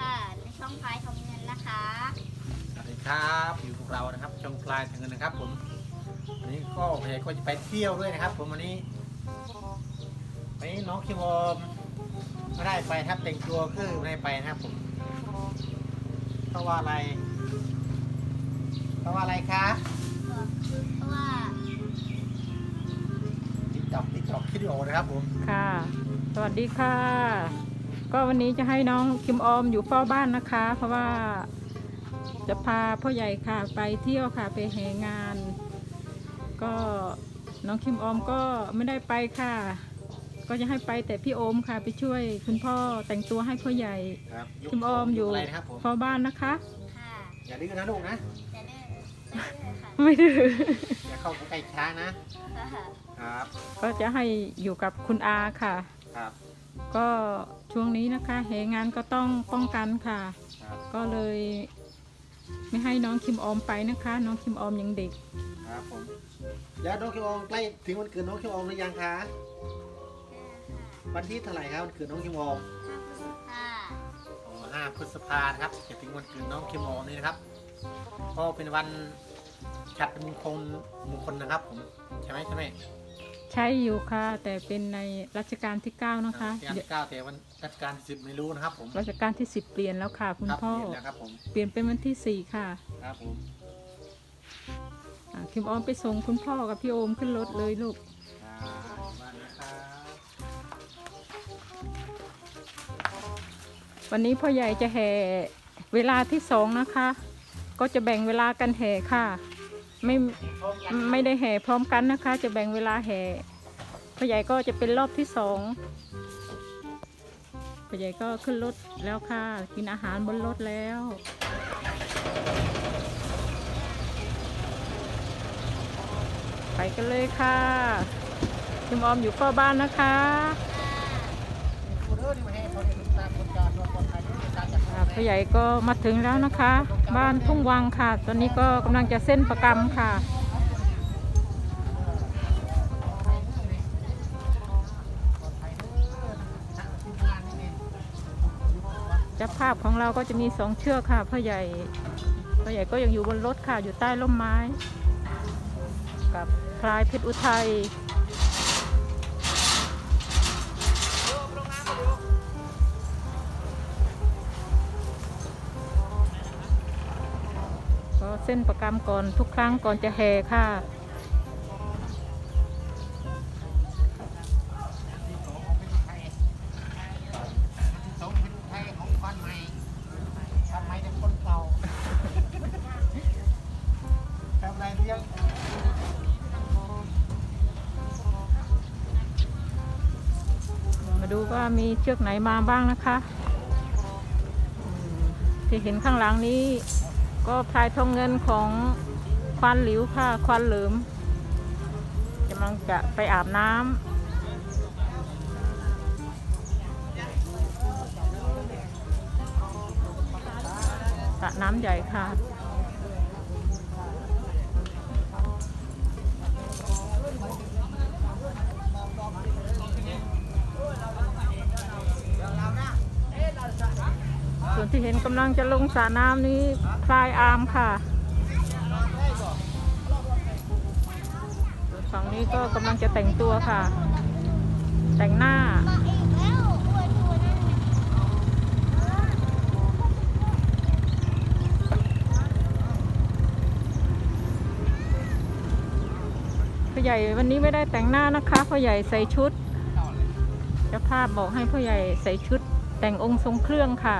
ค่ะในช่องพายทำเงินนะคะสวัสดีครับอยู่พวกเรานะครับช่องปลายทางเงินนะครับ ผมวันนี้ก็พยายก็จะไปเที่ยวด้วยนะครับ ผมวันนี้วันนี้น้องคิมวอมไม่ได้ไปครับแต่งตัวคือไม่ได้ไปนะครับผมเพราะว่าอะไรเพราะว่าอะไรคะเพราะว่าติ๊กต็อกติ๊กต็อกคิดโอนะครับผมค่ะ สวัสดีค่ะ ก็วันนี้จะให้น้องคิมออมอยู่เฝ้าบ้านนะคะ เพราะว่าจะพาพ่อใหญ่ค่ะไปเที่ยวค่ะไปแหงาน ก็น้องคิมออมก็ไม่ได้ไปค่ะ ก็จะให้ไปแต่พี่โอมค่ะ ไปช่วยคุณพ่อแต่งตัวให้พ่อใหญ่ครับคิมออมอยู่อะไรนะครับผมเฝ้าบ้านนะคะ ค่ะอย่าดื้อนะลูกนะจะเด้อจะเด้อค่ะไม่ดื้ออย่าเข้าใกล้ช้างนะ ค่ะครับก็จะให้อยู่กับคุณอาค่ะ ครับ ก็ช่วงนี้นะคะเหงานก็ต้องป้องกันค่ะ ครับก็เลย ไม่ให้น้องคิมออมไปนะคะ น้องคิมออมยังเด็ก ครับผมแล้วน้องคิมวอมใกล้ถึงวันเกิดน้องคิมวอมหรือยังคะวันที่เท่าไหร่ครับวันเกิดน้องคิมวอมค่ะอ๋อห้าพฤษภานะครับจะถึงวันเกิดน้องคิมโมนี่นะครับ ก็เป็นวันจัดมงคลมงคลนะครับ ผมใช่ไหมใช่ไหม ใช้อยู่ค่ะ แต่เป็นในรัชกาลที่ 9 นะคะที่อันเดี๋ยวที่เก้าแต่วันรัชกาลที่สิบไม่รู้นะครับผมรัชกาลที่ 10 เปลี่ยนแล้วค่ะ คุณครับพ่อ เห็นแล้วครับผมเปลี่ยนเป็นวันที่ 4 ค่ะครับผมอ่าคิมออมไปส่งคุณพ่อกับพี่โอมขึ้นรถเลยลูก ครับวันนะครับวันนี้พ่อใหญ่จะแห่เวลาที่สองนะคะ ก็จะแบ่งเวลากันแห่ค่ะ ไม่ไม่ได้แห่พร้อมกันนะคะ จะแบ่งเวลาแห่พ่อใหญ่ก็จะเป็นรอบที่สองพ่อใหญ่ก็ขึ้นรถแล้วค่ะ กินอาหารบนรถแล้วไปกันเลยค่ะคุณอมอยู่เฝ้าบ้านนะคะ พ่อใหญ่ก็มาถึงแล้วนะคะ บ้านทุ่งวังค่ะ ตอนนี้ก็กำลังจะเส้นประกรรมค่ะจ้าภาพของเราก็จะมีสองเชือกค่ะพ่อใหญ่พ่อใหญ่ก็ยังอยู่บนรถค่ะ อยู่ใต้ร่มไม้ กับพลายเพชรอุทัย ส้นประกรรมก่อนทุกครั้งก่อนจะแห่ค่ะสองเป็นไทยของบ้านใหม่บ้านใหม่แต่คนเก่าทำอะมาดูว่ามีเชือกไหนมาบ้างนะคะ ที่เห็นข้างหลังนี้ ก็พลายทองเงินของควันหลิวค่ะควันเหลิมกำลังจะไปอาบน้ำสระน้ำใหญ่ค่ะ ส่วนที่เห็นกำลังจะลงสระน้ำนี้พลายอาร์มค่ะ ฝั่งนี้ก็กำลังจะแต่งตัวค่ะ แต่งหน้าพ่อใหญ่วันนี้ไม่ได้แต่งหน้านะคะพ่อใหญ่ใส่ชุดเจ้าภาพบอกให้พ่อใหญ่ใส่ชุดแต่งองค์ทรงเครื่องค่ะ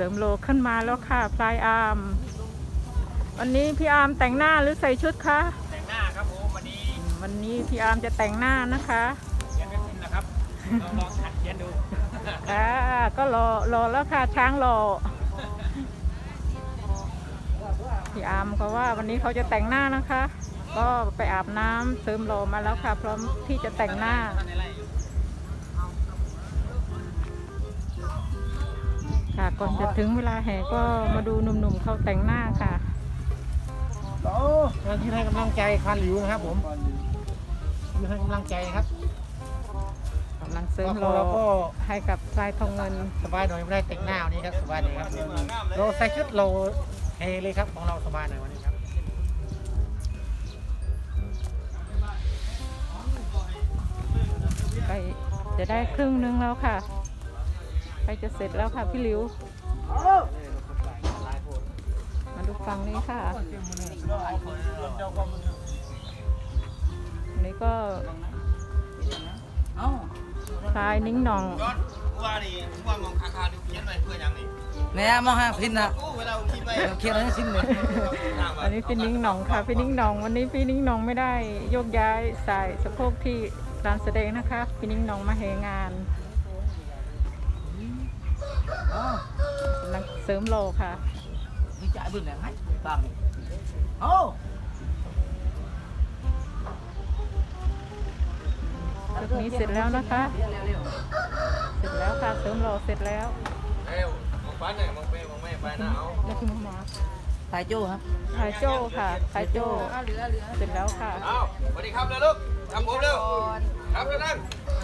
ริมโลขึ้นมาแล้วค่ะพลายอาร์มวันนี้พี่อาร์มแต่งหน้าหรือใส่ชุดคะแต่งหน้าครับผมวันนี้วันนี้พี่อาร์มจะแต่งหน้านะคะเขียนไม่เป็นนะครับลองลองหัดเขียนดูค่ะก็รอรอแล้วค่ะช้างรอพี่อาร์มก็ว่าวันนี้เขาจะแต่งหน้านะคะ ก็ไปอาบน้ำเสริมโลมาแล้วค่ะ พร้อมที่จะแต่งหน้า ค่ะ ก่อนจะถึงเวลาแห่ก็มาดูหนุ่มๆเขาแต่งหน้าค่ะมายืนให้กำลังใจควันหลิวนะครับผมยืนให้กำลังใจครับกำลังเสริมก็โลเราก็ให้กับทรายทองเงินสบายหน่อยไม่ได้แต่งหน้าวันนี้ครับสบายหน่อยครับเราใส่ชุดโลเฮเลยครับของเราสบายหน่อยวันนี้ครับใกล้จะได้ครึ่งนึงแล้วค่ะใก ล้จะเสร็จแล้วค่ะพี่หลิว มาดูฝั่งนี้ค่ะอันนี้ก็ทรายนิ้งหนองย้อนว่านี่ว่ามองคาคาดูเขียนไว้เพื่อยังนี่ nè mong hàng phim nè โอ้เวลาคิดไป kia nó xin mình อันนี้พี่นิ้งหนองค่ะพี่นิ้งหนองวันนี้พี่นิ้งหนองไม่ได้โยกย้ายสายสะโพกที่ร้านแสดงนะคะพี่นิ้งหนองมาเหงาน กำลังเสริมโลค่ะ đi chạy bừng này hết bằng ô จุดนี้เสร็จแล้วนะคะ leo leo เสร็จแล้วค่ะ เสริมโลเสร็จแล้วเอ้วมองฟ้าหน่อยมองเป้มองแม่ไปนะเอาแล้วคุณหมอ tài chu hả ไข่โจ้ค่ะไข่โจ้เสร็จแล้วค่ะเอาสวัสดีครับเลยลูกทำผมเร็วครับเร็วนั่ง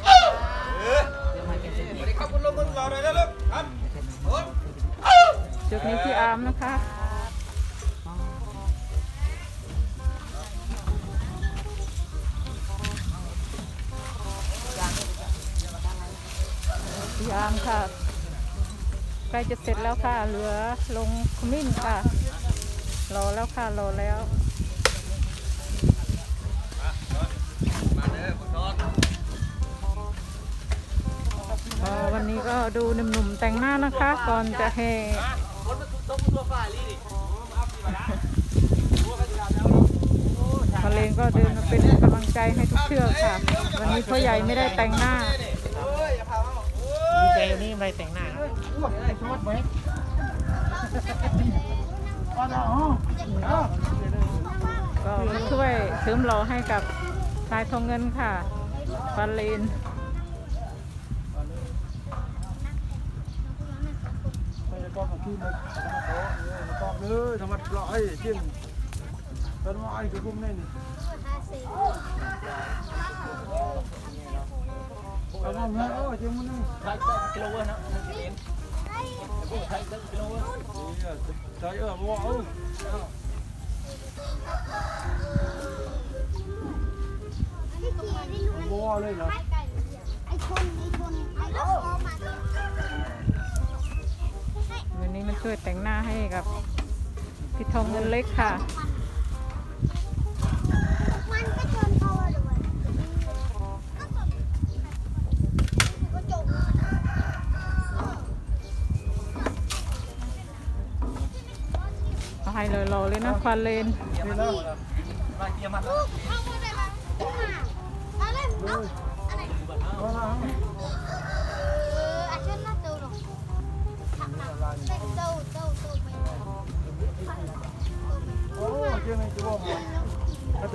เออ Để mai cái สวัสดีครับคุณลุงคุณเราหน่อยนะลูกครับผม จุดนี้พี่อาร์มนะคะพี่อาร์มค่ะใกล้จะเสร็จแล้วค่ะ เหลือลงขมิ้นค่ะ รอแล้วค่ะ รอแล้ววันนี้ก็ดูหนุ่มๆแต่งหน้านะคะ ก่อนจะแห่ คนมาตุ้มตัวฝ่ายลีดิมาเลงก็เดินมาเป็นกำลังใจให้ทุกเชือกค่ะ วันนี้พ่อใหญ่ไม่ได้แต่งหน้าโอ้ยอย่าพาเขาโอ้ดียใจวันนี้ไม่ได้แต่งหน้าครับอ้วกไอ้ชดไหมอ๋อเนาะก็มาช่วยเสริมหล่อให้กับชายทองเงินค่ะฟาเลน เลยธรรมะร้อยจริงตอนไอ้ก็คุ้มแน่นี่เอามาเมื่อโอ้จริงมันนี่ kilo quên đó ใจเออว่าเอาว่าเลยเหรอไอ้คนไอ้คนไอ้ก็พอมาวันมา วยแต่งหน้าให้กับพี่ทองเงินเล็กค่ะมันก็ชนเลยก็ชนก็จบเอาให้รอๆเลยนะฟาเลนนี่แล้วมาเยี่ยมมันเอาไปเลยมาเอา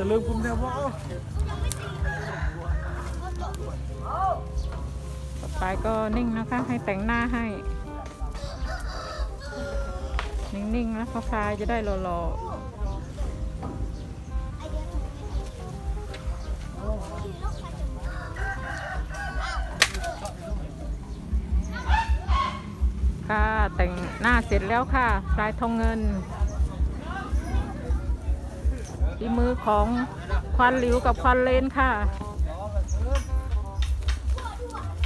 มาแต่ลืมคุ้มเนี่ยว่าต่อไปก็นิ่งนะคะ ให้แต่งหน้าให้ นิ่งๆแล้วคลายจะได้หล่อๆค่ะแต่งหน้าเสร็จแล้วค่ะสายทองเงิน ที่มือของควันหลิวกับควันเลนค่ะ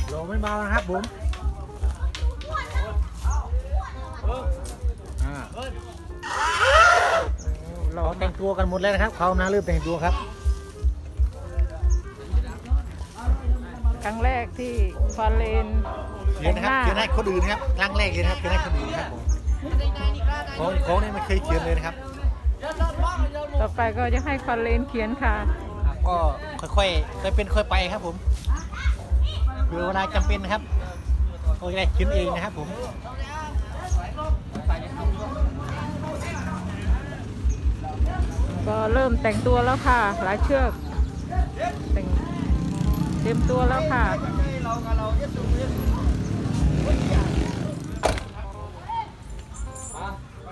โลไม่เบานะครับผมอ่าเราแต่งตัวกันหมดแล้วนะครับ เขากำลังเริ่มแต่งตัวครับ ครั้งแรกที่ฟาเลนเขียนนะครับเขียนให้คนอื่นนะครับครั้งแรกเลยนะครับเขียนให้คนอื่นนะครับผมของของนี่ไม่เคยเขียนเลยนะครับ ต่อไปก็จะให้ฟาเลนเขียนค่ะก็ค่อยๆค่อยเป็นค่อยไปครับผมคือเวลาจำเป็นนะครับก็จะได้เขียนเองนะครับผมก็เริ่มแต่งตัวแล้วค่ะ หลายเชือกแต่งเตรียมตัวแล้วค่ะ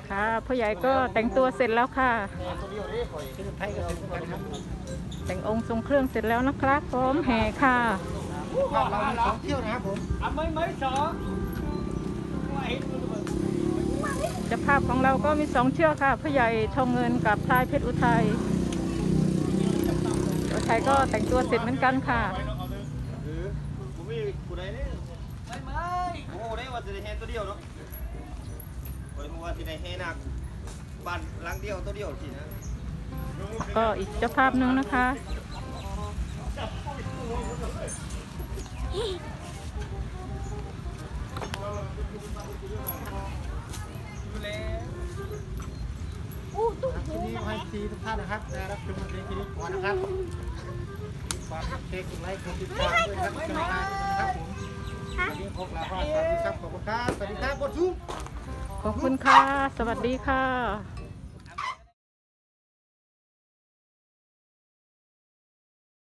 ค่ะพ่อใหญ่ก็แต่งตัวเสร็จแล้วค่ะ แต่งองค์ทรงเครื่องเสร็จแล้วนะครับพร้อมแห่ค่ะเราสองเที่ยวนะครับผมไม่ไม่สองจ้าภาพของเราก็มีสองเชือกค่ะพ่อใหญ่ทองเงินกับพลายเพชรอุทัยอุทัยก็แต่งตัวเสร็จเหมือนกันค่ะไม่ไม่โอ้โหได้ว่าจะได้แฮตัวเดียวเนาะ โอ้ยว่าจะได้แฮหนักบ้านหลังเดียวตัวเดียวสินะก็อีกเจ้าภาพหนึ่งนะคะอู้ตุ้มทีหูนี้มาให้แล้วทีทุกท่านนะครับได้รับชมวันนี้ทีนี้ก่อนนะครับฝากเช็คไลค์กดติดตามด้วยนะครับช่องทางนะครับผมวันนี้พบแล้วก็สวัสดีครับขอบคุณครับสวัสดีครับกดซูม ขอบคุณค่ะ สวัสดีค่ะ